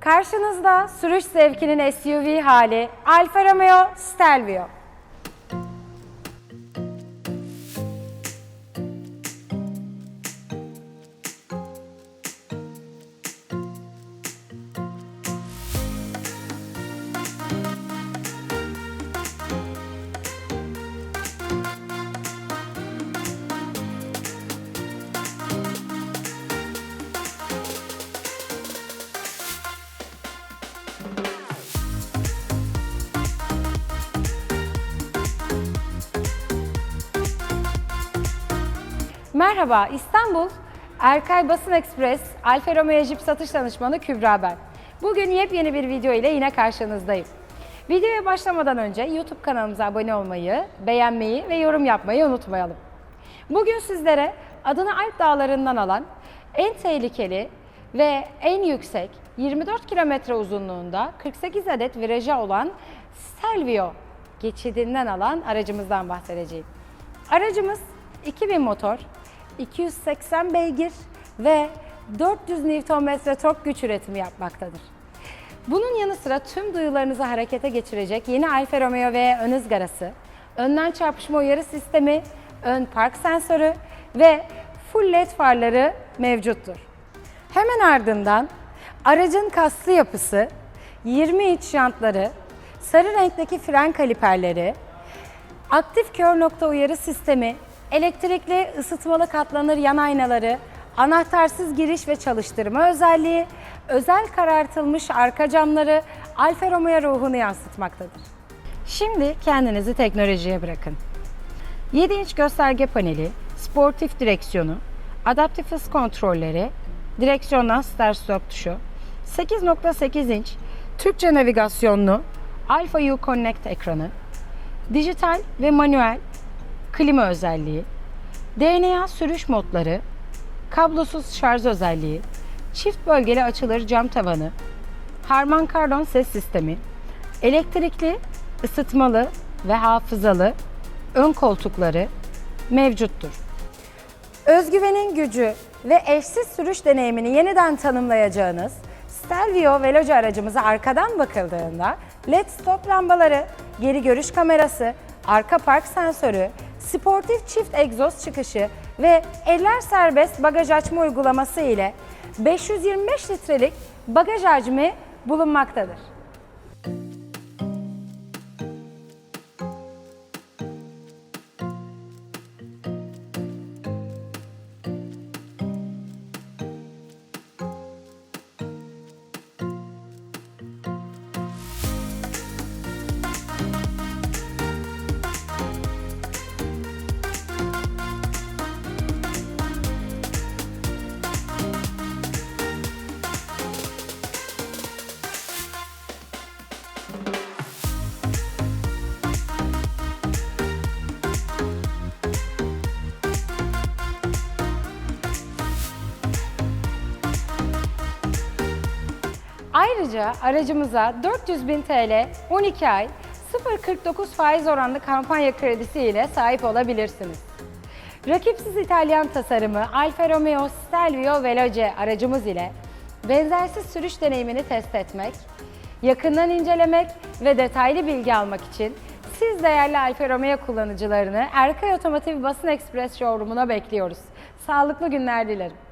Karşınızda sürüş zevkinin SUV hali Alfa Romeo Stelvio. Merhaba İstanbul Erkay Basın Ekspres Alfa Romeo Jeep satış danışmanı Kübra ben. Bugün yepyeni bir video ile yine karşınızdayım. Videoya başlamadan önce YouTube kanalımıza abone olmayı, beğenmeyi ve yorum yapmayı unutmayalım. Bugün sizlere adını Alp Dağları'ndan alan en tehlikeli ve en yüksek 24 kilometre uzunluğunda 48 adet virajı olan Stelvio geçidinden alan aracımızdan bahsedeceğim. Aracımız 2000 motor, 280 beygir ve 400 Nm tork güç üretimi yapmaktadır. Bunun yanı sıra tüm duyularınızı harekete geçirecek yeni Alfa Romeo ve ön ızgarası, önden çarpışma uyarı sistemi, ön park sensörü ve full led farları mevcuttur. Hemen ardından aracın kaslı yapısı, 20 inç jantları, sarı renkteki fren kaliperleri, Aktif kör nokta uyarı sistemi, elektrikli ısıtmalı katlanır yan aynaları, anahtarsız giriş ve çalıştırma özelliği, özel karartılmış arka camları Alfa Romeo ruhunu yansıtmaktadır. Şimdi kendinizi teknolojiye bırakın. 7 inç gösterge paneli, sportif direksiyonu, adaptif hız kontrolleri, direksiyondan start stop tuşu, 8.8 inç Türkçe navigasyonlu Alfa U Connect ekranı, dijital ve manuel klima özelliği, DNA sürüş modları, kablosuz şarj özelliği, çift bölgeli açılır cam tavanı, Harman Kardon ses sistemi, elektrikli, ısıtmalı ve hafızalı ön koltukları mevcuttur. Özgüvenin gücü ve eşsiz sürüş deneyimini yeniden tanımlayacağınız Stelvio Veloce aracımıza arkadan bakıldığında LED stop lambaları, geri görüş kamerası, arka park sensörü, sportif çift egzoz çıkışı ve eller serbest bagaj açma uygulaması ile 525 litrelik bagaj hacmi bulunmaktadır. Ayrıca aracımıza 400 bin TL 12 ay 0.49 faiz oranlı kampanya kredisi ile sahip olabilirsiniz. Rakipsiz İtalyan tasarımı Alfa Romeo Stelvio Veloce aracımız ile benzersiz sürüş deneyimini test etmek, yakından incelemek ve detaylı bilgi almak için siz değerli Alfa Romeo kullanıcılarını Erkay Otomotiv Basın Ekspres Showroom'una bekliyoruz. Sağlıklı günler dilerim.